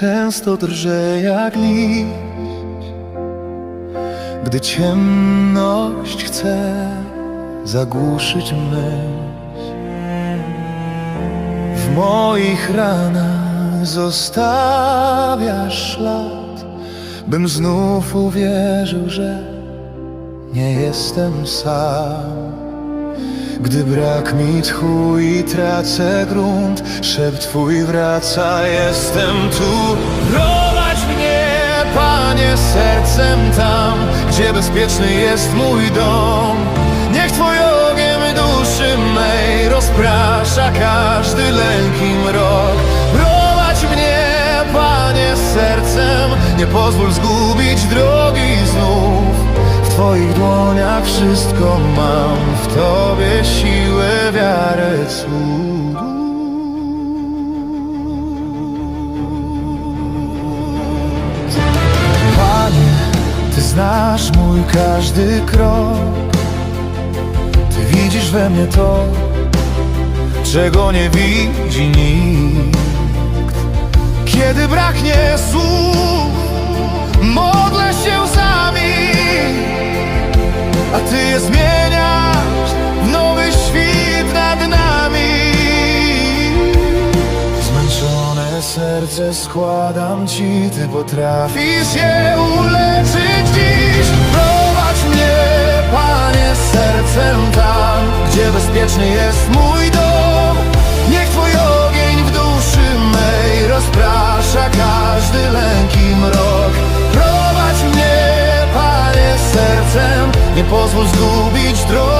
często drżę jak liść, gdy ciemność chce zagłuszyć myśl. W moich ranach zostawiasz ślad, bym znów uwierzył, że nie jestem sam. Gdy brak mi tchu i tracę grunt Szept twój wraca, jestem tu. Prowadź mnie, Panie, sercem tam Gdzie bezpieczny jest mój dom. Niech Twój ogień duszy mej Rozprasza każdy lęk i mrok. Prowadź mnie, Panie, sercem Nie pozwól zgubić drogi znów Twoich dłoniach wszystko mam, w Tobie siłę, wiarę, cud. Panie, Ty znasz mój każdy krok, Ty widzisz we mnie to, czego nie widzi nikt. Kiedy braknie słów, serce składam Ci Ty potrafisz je uleczyć dziś. Prowadź mnie, Panie, sercem tam Gdzie bezpieczny jest mój dom. Niech Twój ogień w duszy mej Rozprasza każdy lęk i mrok. Prowadź mnie, Panie, sercem Nie pozwól zgubić drogi